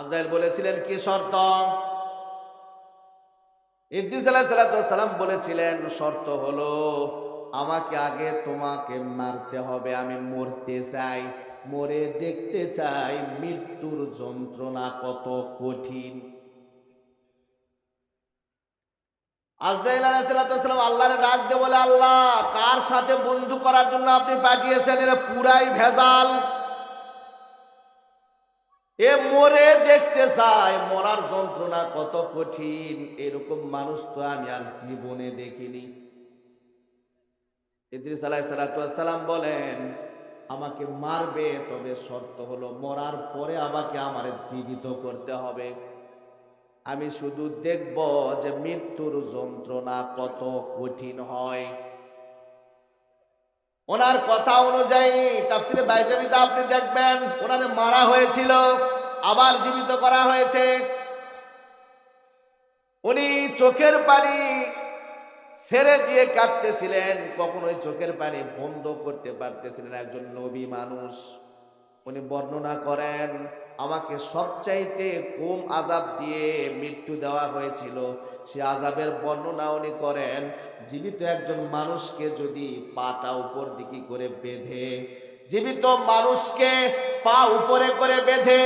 আজরাইল বলেছিলেন, কি শর্ত? ইদ্রিস সালাম বলেছিলেন, শর্ত হলো, আমাকে আগে তোমাকে মারতে হবে, আমি মরতে চাই। মরে দেখতে চাই মৃত্যুর যন্ত্রণা কত কঠিন। আজরাইল আলাইসালাম আল্লাহরে ডাক দিয়ে বলে, আল্লাহ, কার সাথে বন্ধু করার জন্য আপনি পাঠিয়েছেন? এরা পুরাই ভেজাল। এ মরে দেখতে চায় মরার যন্ত্রণা কত কঠিন। এরকম মানুষ তো আমি আর জীবনে দেখিনি। ইদ্রিস বলেন, আমাকে মারবে, তবে শর্ত হলো মরার পরে আমাকে আমার জীবিত করতে হবে। আমি শুধু দেখব যে মৃত্যুর যন্ত্রণা কত কঠিন হয়। ওনার কথা অনুযায়ী তাফসিরে বাইজাবিতে আপনি দেখবেন ওনারে মারা হয়েছিল, আবার জীবিত করা হয়েছে। উনি চোখের পানি ছেড়ে দিয়ে কাঁদতেছিলেন, কখনোই চোখের পানি বন্ধ করতে পারতেছিলেন একজন নবী মানুষ। উনি বর্ণনা করেন, আমাকে সবচাইতে কম আজাব দিয়ে মৃত্যু দেওয়া হয়েছিল। সে আজাবের বর্ণনা উনি করেন, জীবিত একজন মানুষকে যদি পাটা উপর দিকে করে বেঁধে, জীবিত মানুষকে পা উপরে করে বেঁধে,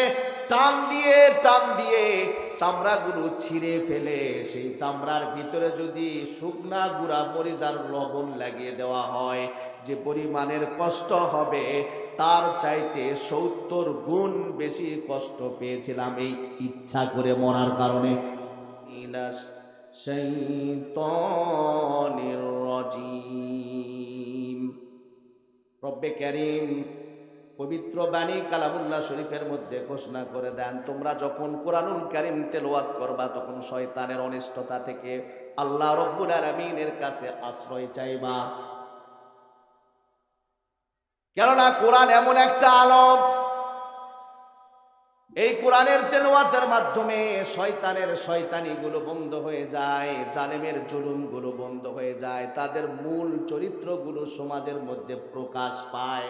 টান দিয়ে টান দিয়ে চামড়াগুলো ছিঁড়ে ফেলে, সেই চামড়ার ভিতরে যদি শুকনা গুঁড়া মরিচার লবণ লাগিয়ে দেওয়া হয়, যে পরিমাণের কষ্ট হবে তার চাইতে সত্তর গুণ বেশি কষ্ট পেয়েছিলাম এই ইচ্ছা করে মরার কারণে। রব্বে করিম, পবিত্র বাণী কালামুল্লাহ শরীফের মধ্যে ঘোষণা করে দেন, তোমরা যখন কোরআনুল কারিম তেলাওয়াত করবা, তখন শয়তানের অনিষ্টতা থেকে আল্লাহ রব্বুল আলামিনের কাছে আশ্রয় চাইবা। কেননা কোরআন এমন একটা আলম। এই কোরআনের তেলোয়াতের মাধ্যমে শয়তানের শয়তানিগুলো বন্ধ হয়ে যায়, জালেমের জুলুমগুলো বন্ধ হয়ে যায়, তাদের মূল চরিত্রগুলো সমাজের মধ্যে প্রকাশ পায়।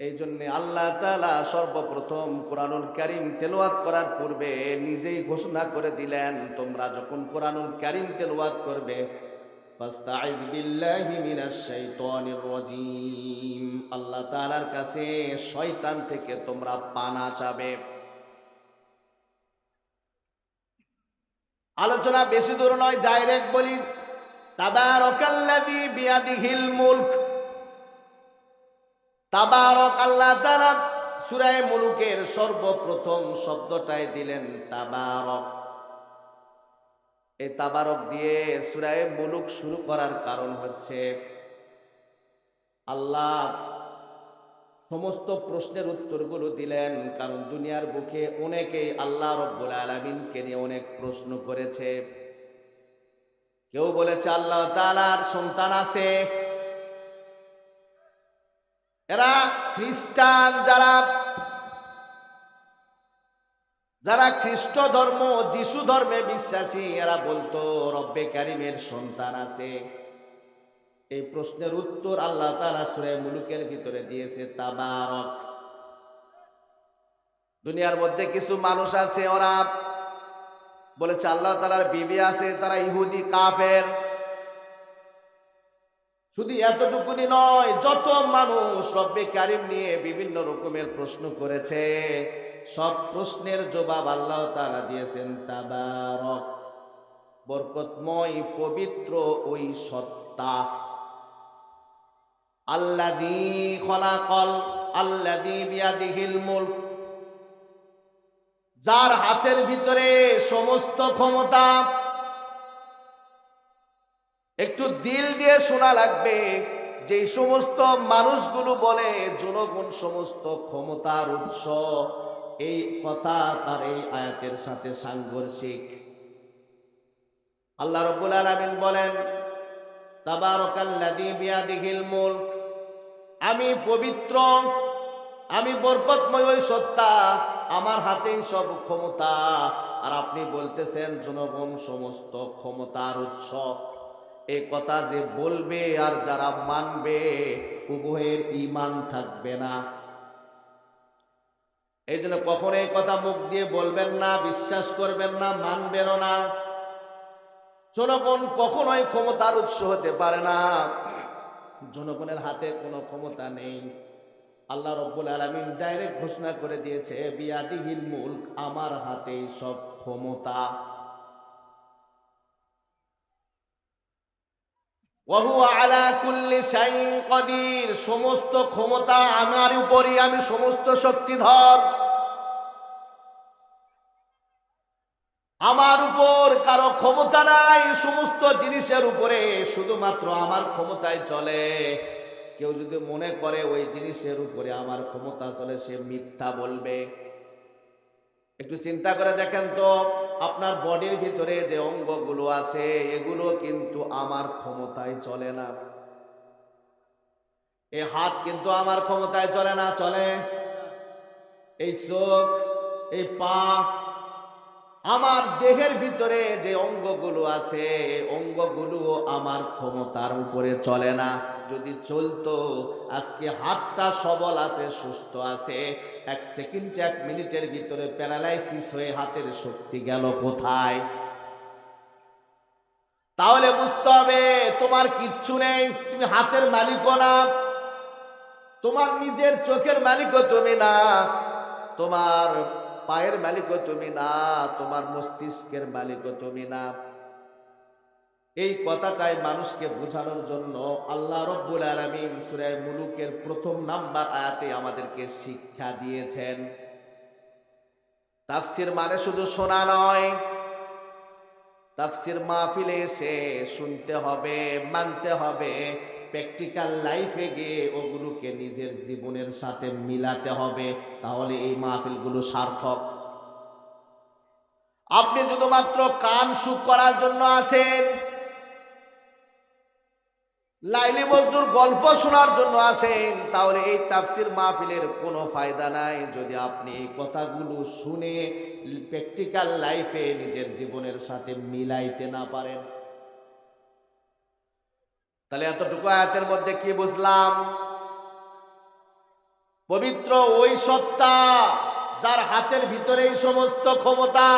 এই জন্য আল্লাহ তালা সর্বপ্রথম কোরআনুল করিম তেলোয়াত করার পূর্বে নিজেই ঘোষণা করে দিলেন, তোমরা যখন কোরআনুল করিম তেলোয়াত করবে ফাস্তাইজ বিল্লাহি মিনাশ শাইতানির রাজিম। আল্লাহ তাআলার কাছে শয়তান থেকে তোমরা পানা চাবে। আলোচনা বেশি দূর নয়, ডাইরেক্ট বলি, তাবারাকাল্লাযী বিয়াদিহিল মুলক। তাবারক আল্লাহ তাআলা সূরা মুলুকের সর্বপ্রথম শব্দটাই দিলেন তাবারক। এই তাবারক দিয়ে সুরায় মুলুক শুরু করার কারণ হচ্ছে আল্লাহ সমস্ত প্রশ্নের উত্তরগুলো দিলেন, কারণ দুনিয়ার বুকে অনেকেই আল্লাহ রব্বুল আলমিনকে নিয়ে অনেক প্রশ্ন করেছে। কেউ বলেছে, আল্লাহ তালার সন্তান আছে। এরা খ্রিস্টান, যারা যারা খ্রিস্ট ধর্ম, যিশু ধর্মে বিশ্বাসী, এরা বলতো, রব্বে কারিমের সন্তান আছে। এই প্রশ্নের উত্তর আল্লাহ তালা সুরে মুলুকের ভিতরে দিয়েছে, তাবারক। দুনিয়ার মধ্যে কিছু মানুষ আছে, ওরা বলেছে, আল্লাহ তালার বিবি আছে, তারা ইহুদি, কাফের। শুধু এতটুকুনি নয়, যত মানুষ রব্বে কারিম নিয়ে বিভিন্ন রকমের প্রশ্ন করেছে। সব প্রশ্নের জবাব আল্লাহ তালা দিয়েছেন, তাবারক। বরকতময়, পবিত্র ওই সত্তা। আল্লাদি খলাকল আল্লাদি বিয়াদিহিল মুলক। যার হাতের ভিতরে সমস্ত ক্ষমতা, একটু দিল দিয়ে শোনা লাগবে যে সমস্ত মানুষগুলো বলে, জনগণ সমস্ত ক্ষমতার উৎস এই কথা তার এই আয়াতের সাথে সাংঘর্ষিক। আল্লাহ রব্বুল আলামিন বলেন, তাবারাকাল্লাযী বিয়াদিহিল মুলক, আমি পবিত্র, আমি বরকতময় ওই সত্তা, আমার হাতেই সব ক্ষমতা। আর আপনি বলতেছেন, জনগণ সমস্ত ক্ষমতার উৎস। এই কথা যে বলবে আর যারা মানবে, উভয়ের ইমান থাকবে না। এই জন্য কখনো এই কথা মুখ দিয়ে বলবেন না, বিশ্বাস করবেন না মানবেন না। জনগণ কখনোই ক্ষমতার উৎস হতে পারে না। জনগণের হাতে কোনো ক্ষমতা নেই। আল্লাহ রব্বুল আলমিন ডাইরেক্ট ঘোষণা করে দিয়েছে বিয়াদিহীন মুল্ক, আমার হাতেই সব ক্ষমতা। সমস্ত ক্ষমতা আমার উপরই, আমি সমস্ত শক্তিধর আমার উপর কারও ক্ষমতা নাই, সমস্ত জিনিসের উপরে, শুধুমাত্র আমার ক্ষমতায় চলে। কেউ যদি মনে করে ওই জিনিসের উপরে আমার ক্ষমতা চলে, সে মিথ্যা বলবে। একটু চিন্তা করে দেখেন তো। আপনার বডির ভিতরে যে অঙ্গগুলো আছে, এগুলো কিন্তু আমার ক্ষমতায় চলে না। এই হাত কিন্তু আমার ক্ষমতায় চলে না, চলে। এই চোখ, এই পা আমার দেহের ভিতরে যে অঙ্গগুলো আছে অঙ্গগুলো আমার ক্ষমতার উপরে চলে না। যদি চলতো, আজকে হাতটা সবল আছে, সুস্থ আছে, এক সেকেন্ড, এক মিনিটের ভিতরে প্যারালাইসিস হয়ে হাতের শক্তি গেল কোথায়? তাহলে বুঝতে হবে, তোমার কিচ্ছু নেই, তুমি হাতের মালিকও না, তোমার নিজের চোখের মালিকও তুমি না, তোমার পায়ের মালিকও তুমি না, তোমার মস্তিষ্কের মালিকও তুমি না। এই কথাটাই মানুষকে বোঝানোর জন্য আল্লাহ রব্বুল আলমিন সুরায় মুলুকের প্রথম নাম্বার আয়াতে আমাদেরকে শিক্ষা দিয়েছেন। তাফসির মানে শুধু শোনা নয়, তাফসির মাহফিলে এসে শুনতে হবে, মানতে হবে প্র্যাকটিক্যাল লাইফে গিয়ে ওগুলোকে নিজের জীবনের সাথে মিলাতে হবে, তাহলে এই মাহফিলগুলো সার্থক। আপনি শুধুমাত্র কান সুখ করার জন্য আসেন, লাইলি মজদুর গল্প শোনার জন্য আসেন, তাহলে এই তাফসির মাহফিলের কোনো ফায়দা নাই। যদি আপনি এই কথাগুলো শুনে প্র্যাকটিক্যাল লাইফে নিজের জীবনের সাথে মিলাইতে না পারেন। তাহলে এতটুকু আয়াতের মধ্যে কি বুঝলাম? পবিত্র ওই সত্তা যার হাতের ভিতরে সমস্ত ক্ষমতা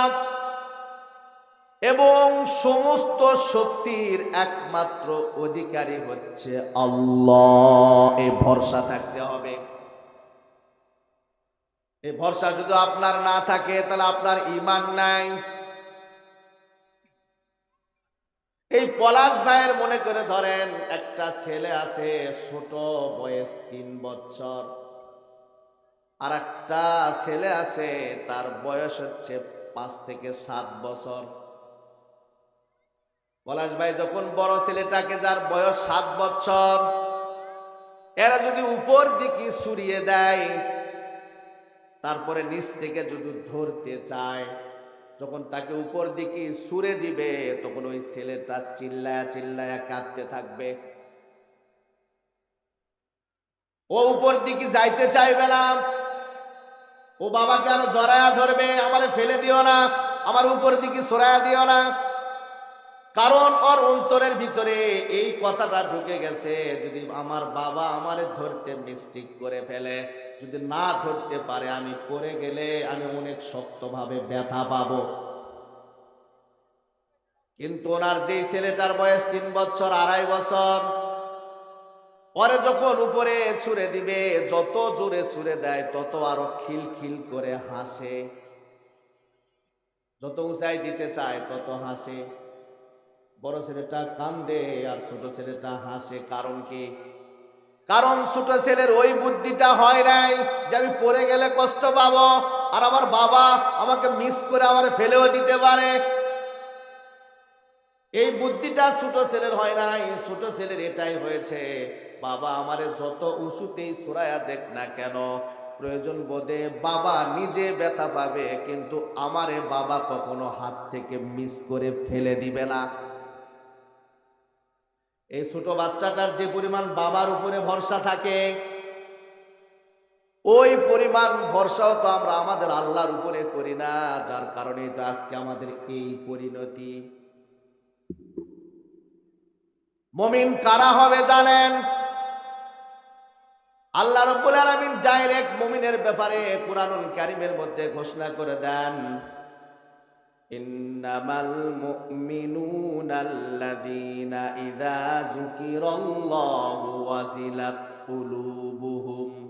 এবং সমস্ত শক্তির একমাত্র অধিকারী হচ্ছে এই ভরসা থাকতে হবে। এই ভরসা যদি আপনার না থাকে, তাহলে আপনার ইমান নাই। পলাশ ভাইয়ের মনে করে ধরেন, একটা ছেলে আছে, ছোট বয়স তিন বছর। আর একটা ছেলে আছে, তার বয়স হচ্ছে পাঁচ থেকে সাত বছর। পলাশ ভাই যখন বড় ছেলেটাকে, যার বয়স সাত বছর, এরা যদি উপর দিকে সুরিয়ে দেয়, তারপরে নিচ থেকে যদি ধরতে চায় যখন তাকে উপর দিকে সুরে দিবে, তখন ওই ছেলেটা চিল্লায়া চিল্লায়া কাঁদতে থাকবে। ও উপর দিকে যাইতে চাইবে না। ও বাবাকে আরও জড়ায়া ধরবে, আমারে ফেলে দিও না, আমার উপর দিকে সরায়া দিও না। কারণ ওর অন্তরের ভিতরে এই কথাটা ঢুকে গেছে, যদি আমার বাবা আমারে ধরতে মিস্টেক করে ফেলে। যদি না ধরতে পারে, আমি পড়ে গেলে আমি অনেক শক্তভাবে ব্যথা পাবো। কিন্তু ওনার যেই ছেলেটার বয়স তিন বছর, আড়াই বছর, পরে যখন উপরে ছুড়ে দিবে, যত জোরে ছুড়ে দেয়, তত আরও খিল খিল করে হাসে। যত উঁচাই দিতে চায়, তত হাসে। বড় ছেলেটা কান্দে আর ছোট ছেলেটা হাসে। কারণ কি? কারণ ছোট ছেলের ওই বুদ্ধিটা হয় নাই যে আমি পড়ে গেলে কষ্ট পাবো আর আমার বাবা আমাকে মিস করে আমার ফেলেও দিতে পারে। এই বুদ্ধিটা ছোট ছেলের হয় নাই, ছোট ছেলের এটাই হয়েছে। বাবা আমারে যত উঁচুতেই সুরায়া দেখ না কেন, প্রয়োজন বোধে বাবা নিজে ব্যথা পাবে, কিন্তু আমারে বাবা কখনো হাত থেকে মিস করে ফেলে দিবে না। এই ছোট বাচ্চাটার যে পরিমাণ বাবার উপরে ভরসা থাকে, ওই পরিমাণ ভরসাও তো আমরা আমাদের আল্লাহর উপরে করি না, যার কারণে তো আজকে আমাদের এই পরিণতি। মমিন কারা হবে জানেন? আল্লাহ রব্বুল আলামিন ডাইরেক্ট মমিনের ব্যাপারে কুরআনুল কারীমের মধ্যে ঘোষণা করে দেন। إنما المؤمنون الذين إذا ذكر الله وزلت قلوبهم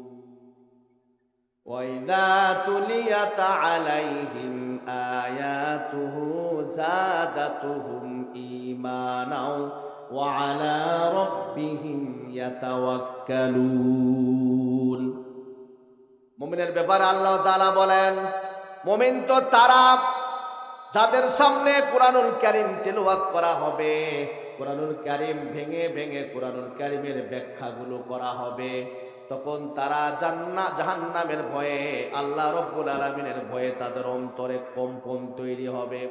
وإذا تليت عليهم آياته زادتهم إيمانا وعلى ربهم يتوكلون مؤمن البفر الله تعالى بولين مؤمن تو تراب যাদের সামনে কোরআনুল কারীম তেলোয়াত করা হবে, কোরআনুল কারীম ভেঙে ভেঙে কোরআনুল কারীমের ব্যাখ্যাগুলো করা হবে। তখন তারা জান্না, জাহান্নামের ভয়ে, আল্লাহ রব্বুল আলমিনের ভয়ে তাদের অন্তরে কম্পন তৈরি হবে।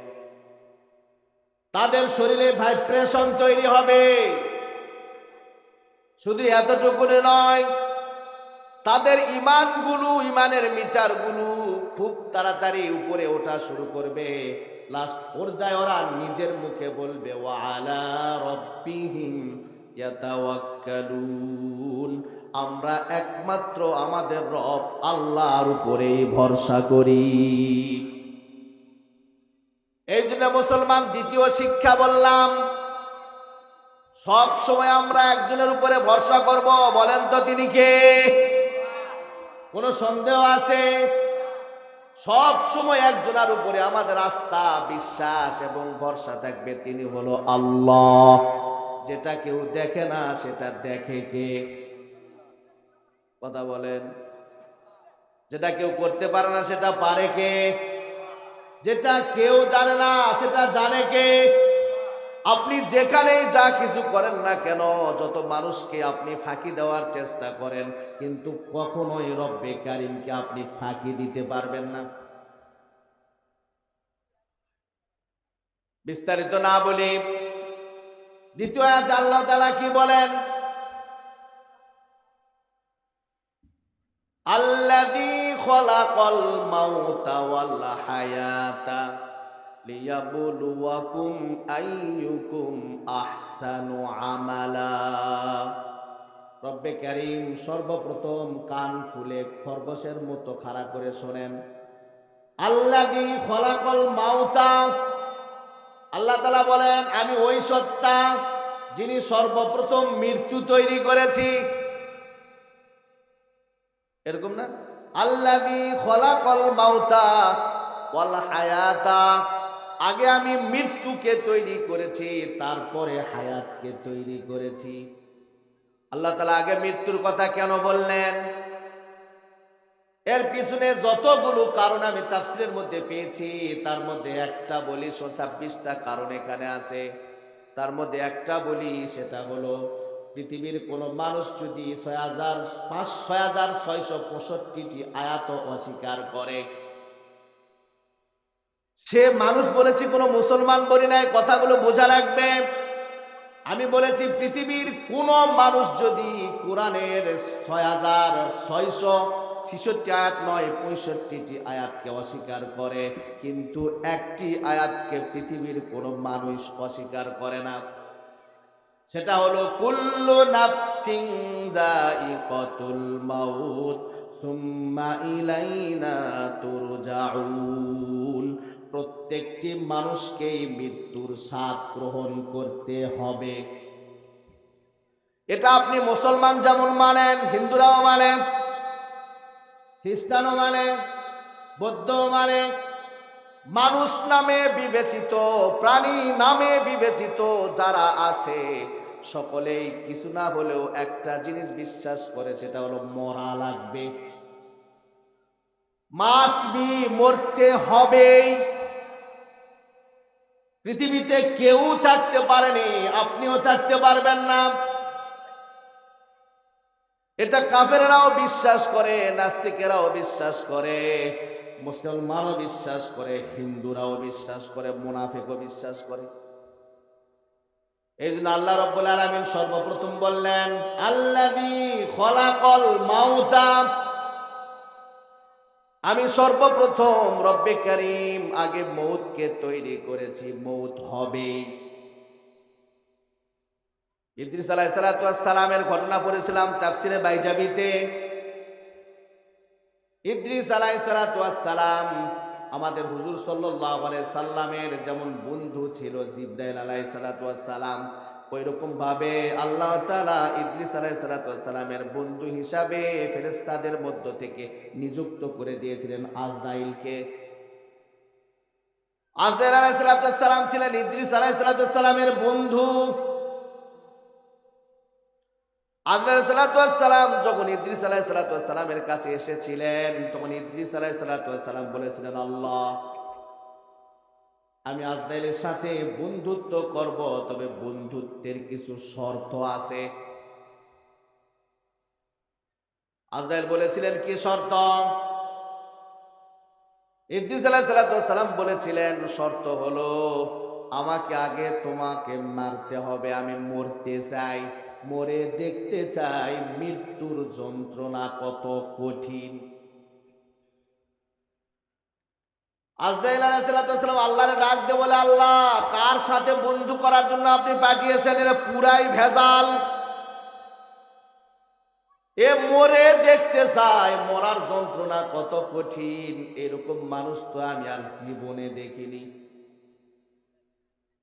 তাদের শরীরে ভাইব্রেশন তৈরি হবে। শুধু এতটুকুনি নয়, তাদের ইমানগুলো, ইমানের মিটারগুলো খুব তাড়াতাড়ি উপরে ওঠা শুরু করবে। লাস্ট পর্যায়ে ওরা নিজের মুখে বলবে আমরা একমাত্র আমাদের রব, আল্লাহর উপরেই ভরসা করি। এই জন্য মুসলমান দ্বিতীয় শিক্ষা বললাম, সব সময় আমরা একজনের উপরে ভরসা করব। বলেন তো তিনি কে? কোনো সন্দেহ আছে? সব সময় একজনের উপরে আমাদের আস্থা, বিশ্বাস এবং ভরসা থাকবে। তিনি হলো আল্লাহ। যেটা কেউ দেখে না, সেটা দেখে কে? কথা বলেন। যেটা কেউ করতে পারে না, সেটা পারে কে? যেটা কেউ জানে না, সেটা জানে কে? আপনি যেখানেই যা কিছু করেন না কেন, যত মানুষকে আপনি ফাঁকি দেওয়ার চেষ্টা করেন, কিন্তু কখনোই রব্বে কারিমকে আপনি ফাঁকি দিতে পারবেন না। বিস্তারিত না বলি, দ্বিতীয় আল্লাহ তালা কি বলেন? আল্লাহ খলাকল মাউতা হায়াতা। লিয়াবলুয়াকুম আইয়ুকুম আহসানু আমালা। রব্বে করিম সর্বপ্রথম কান খুলে খরগোশের মতো খাড়া করে শোনেন আল্লাদি ফলাকল মাউতা। আল্লাহ তালা বলেন, আমি ওই সত্তা যিনি সর্বপ্রথম মৃত্যু তৈরি করেছি। এরকম না? আল্লাদি ফলাকল মাউতা ওয়াল হায়াতা। আগে আমি মৃত্যুকে তৈরি করেছি, তারপরে হায়াতকে তৈরি করেছি। আল্লাহ তালা আগে মৃত্যুর কথা কেন বললেন? এর পিছনে যতগুলো কারণ আমি তাফসিরের মধ্যে পেয়েছি, তার মধ্যে একটা বলি ছাব্বিশটা কারণ এখানে আছে। তার মধ্যে একটা বলি, সেটা হলো, পৃথিবীর কোন মানুষ যদি ছয় হাজার পাঁচ, ছয় হাজার ছয়শো পঁয়ষট্টিটি আয়াত অস্বীকার করে সে মানুষ বলেছি, কোনো মুসলমান বলি নাই, কথাগুলো বোঝা লাগবে। আমি বলেছি, পৃথিবীর কোন মানুষ যদি কোরআনের ছয় হাজার ছয়শো ছিষট্টি আয়াত নয়, পঁয়ষট্টিটি আয়াতকে অস্বীকার করে, কিন্তু একটি আয়াতকে পৃথিবীর কোনো মানুষ অস্বীকার করে না। সেটা হলো, কুল্লু নাফসিং যায়িকাতুল মাউত, সুম্মা ইলাইনা প্রত্যেকটি মানুষকেই মৃত্যুর স্বাদ গ্রহণ করতে হবে। এটা আপনি মুসলমান যেমন মানেন, হিন্দুরাও মানে খ্রিস্টানও মানে বৌদ্ধও মানে মানুষ নামে বিবেচিত, প্রাণী নামে বিবেচিত যারা আছে, সকলেই কিছু না হলেও একটা জিনিস বিশ্বাস করে, সেটা হলো মরা লাগবে। মাস্ট বি মরতে হবেই। পৃথিবীতে কেউ থাকতে পারেনি, আপনিও থাকতে পারবেন না। এটা কাফেরাও বিশ্বাস করে, নাস্তিকেরাও বিশ্বাস করে, মুসলমানও বিশ্বাস করে, হিন্দুরাও বিশ্বাস করে, মুনাফিকও বিশ্বাস করে। এই জন্য আল্লাহ রব্বুল আলমিন সর্বপ্রথম বললেন আল্লাদি খলাকল মাউতা আমি সর্বপ্রথম রব্বে করিম আগে মৌতকে তৈরি করেছি, মৌত হবে ইদ্রিস আলাহ সালামের ঘটনা পড়েছিলাম তাফসিরে বাইজাবিতে। ইদ্রিস আলাই সালাম আমাদের হুজুর সাল্লাহ সাল্লামের যেমন বন্ধু ছিল জিব্রাইল আলাই সালাম ওই রকম ভাবে আল্লাহ তালা ইদ্রিস আলাই সালামের বন্ধু হিসাবে ফেরেস্তাদের মধ্য থেকে নিযুক্ত করে দিয়েছিলেন আজরাইলকে। আজরাইল ছিলেন বন্ধু। সালাম যখন ইদ্রিস কাছে এসেছিলেন, তখন ইদ্রিস আলাই সালাম বলেছিলেন, আল্লাহ আমি আজরাইলের সাথে বন্ধুত্ব করব, তবে বন্ধুত্বের কিছু শর্ত আছে। আজরাইল বলেছিলেন, কি শর্ত? আলাহ সালাম বলেছিলেন, শর্ত হলো, আমাকে আগে তোমাকে মারতে হবে, আমি মরতে চাই, মরে দেখতে চাই, মৃত্যুর যন্ত্রণা কত কঠিন। আজরাইল আলাইসালাম আল্লাহর ডাক দে বলে, আল্লাহ, কার সাথে বন্ধু করার জন্য আপনি পাঠিয়েছেন? এরা পুরাই ভেজাল। এ মরে দেখতে চায়, মরার যন্ত্রণা কত কঠিন। এরকম মানুষ তো আমি আর জীবনে দেখিনি।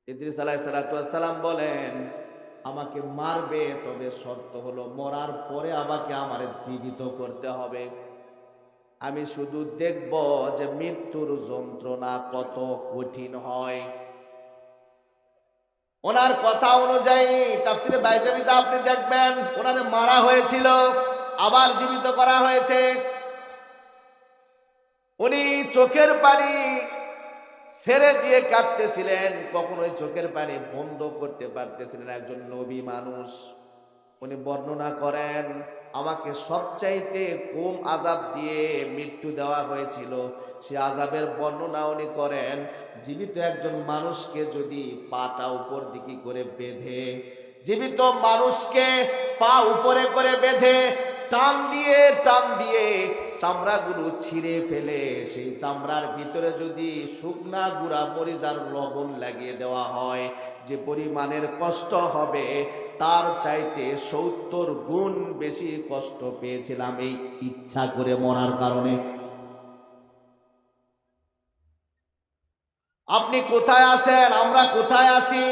ইদ্রিস আলাহ সালাম বলেন, আমাকে মারবে, তবে শর্ত হলো মরার পরে আমাকে আমার জীবিত করতে হবে। আমি শুধু দেখব যে মৃত্যুর যন্ত্রণা কত কঠিন হয়। ওনার কথা অনুযায়ী তাফসিরে বাইজাবিতে আপনি দেখবেন ওনারে মারা হয়েছিল, আবার জীবিত করা হয়েছে। উনি চোখের পানি ছেড়ে দিয়ে কাঁদতেছিলেন, কখনোই চোখের পানি বন্ধ করতে পারতেছিলেন একজন নবী মানুষ। উনি বর্ণনা করেন, আমাকে সবচাইতে কম আজাব দিয়ে মৃত্যু দেওয়া হয়েছিল। সে আজাবের বর্ণনা উনি করেন, জীবিত একজন মানুষকে যদি পাটা উপর দিকে করে বেঁধে, জীবিত মানুষকে পা উপরে করে বেঁধে টান দিয়ে টান দিয়ে চামড়াগুলো ছিঁড়ে ফেলে। সেই চামড়ার ভিতরে যদি শুকনা গুঁড়া মরিচার লবণ লাগিয়ে দেওয়া হয়, যে পরিমাণের কষ্ট হবে, তার চাইতে সত্তর গুণ বেশি কষ্ট পেয়েছিলাম এই ইচ্ছা করে মরার কারণে। আপনি কোথায় আছেন? আমরা কোথায় আছি?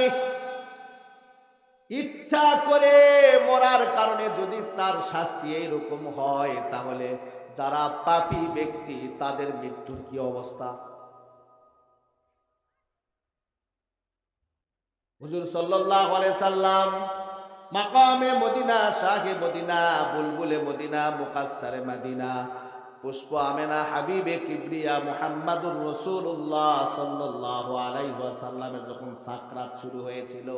ইচ্ছা করে মরার কারণে যদি তার শাস্তি এইরকম হয়, তাহলে যারা পাপী ব্যক্তি, তাদের মৃত্যুর কি অবস্থা? হুজুর সাল্লাম মাকামে মদিনা, শাহে মদিনা, বুলবুলে মদিনা মুকাসারে মদিনা, পুষ্প আমেনা, হাবিবে কিবরিয়া, মুহাম্মাদুর রসুল্লাহ সাল্লাহ আলাইসাল্লামের যখন সাকরাত শুরু হয়েছিল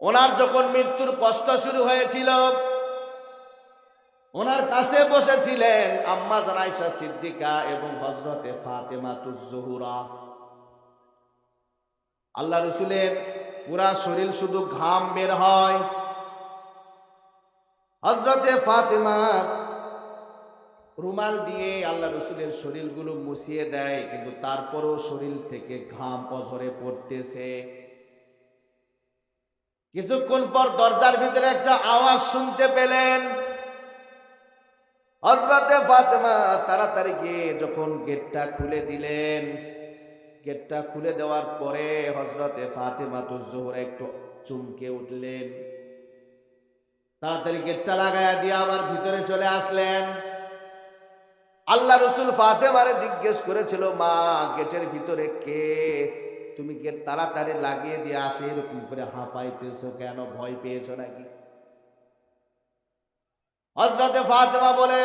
ওনার যখন মৃত্যুর কষ্ট শুরু হয়েছিল, ওনার কাছে বসেছিলেন আম্মা জানাইশা সিদ্দিকা এবং হজরতে ফাতেমা তুজহুরা আল্লাহ রসুলের পুরা শরীর শুধু ঘাম বের হয়। হজরতে ফাতেমা রুমাল দিয়ে আল্লাহ রসুলের শরীরগুলো মুছিয়ে দেয়, কিন্তু তারপরও শরীর থেকে ঘাম অঝরে পড়তেছে। কিছুক্ষণ পর দরজার ভিতরে একটা আওয়াজ শুনতে পেলেন। হজরতে ফাতেমা তাড়াতাড়ি গিয়ে যখন গেটটা খুলে দিলেন, গেটটা খুলে দেওয়ার পরে হজরতে ফাতেমা তো জোহরা একটু চুমকে উঠলেন। তাড়াতাড়ি গেটটা লাগাইয়া দিয়ে আবার ভিতরে চলে আসলেন। আল্লাহ রসুল ফাতেমারে জিজ্ঞেস করেছিল, মা, গেটের ভিতরে কে? তুমি গেট তাড়াতাড়ি লাগিয়ে দিয়ে আসে, এরকম করে হাঁপাইতেছো কেন? ভয় পেয়েছ নাকি? হজরতে ফাতেমা বলে,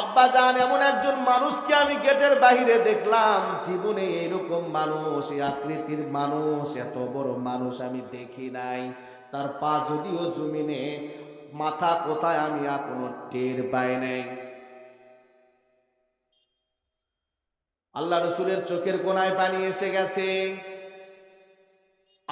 আব্বা জান, এমন একজন মানুষকে আমি গেটের বাহিরে দেখলাম। জীবনে এরকম মানুষ, এই আকৃতির মানুষ, এত বড় মানুষ আমি দেখি নাই। তার পা যদিও জমিনে, মাথা কোথায় আমি এখনও টের পাই নাই। আল্লাহ রসুলের চোখের কোনায় পানি এসে গেছে।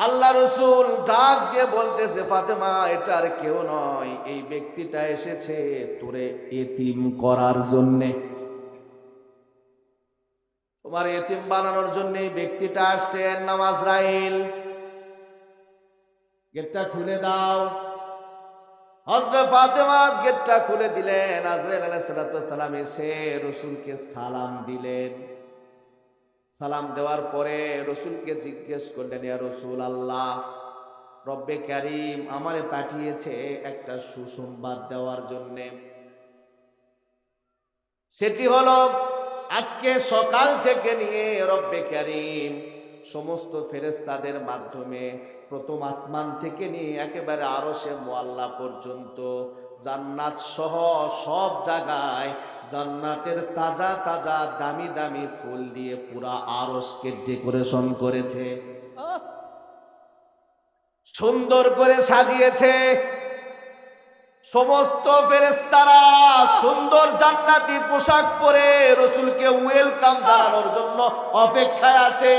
আল্লাহ রসুল ডাক দিয়ে বলতেছে, ফাতেমা, এটা আর কেউ নয়। এই ব্যক্তিটা এসেছে তোরে এতিম করার জন্যে। তোমার এতিম বানানোর জন্য ব্যক্তিটা আসছেন নামাজ রাইল গেটটা খুলে দাও। হজরত ফাতেমা গেটটা খুলে দিলেন। আজরাইল আলাইহিসসালাম এসে রসুলকে সালাম দিলেন। সালাম দেওয়ার পরে রসুলকে জিজ্ঞেস করলেন, ইয়া রসুল আল্লাহ রব্বে কারিম আমারে পাঠিয়েছে একটা সুসংবাদ দেওয়ার জন্যে। সেটি হলো, আজকে সকাল থেকে নিয়ে রব্বে কারিম সমস্ত ফেরেস্তাদের মাধ্যমে প্রথম আসমান থেকে নিয়ে একেবারে আরও সে মোয়াল্লা পর্যন্ত জান্নাত সহ সব জায়গায় জান্নাতের তাজা তাজা দামি দামি ফুল দিয়ে পুরা আরসকে ডেকোরেশন করেছে। সুন্দর করে সাজিয়েছে। সমস্ত ফেরেস্তারা সুন্দর জান্নাতি পোশাক পরে রসুলকে ওয়েলকাম জানানোর জন্য অপেক্ষায় আছে।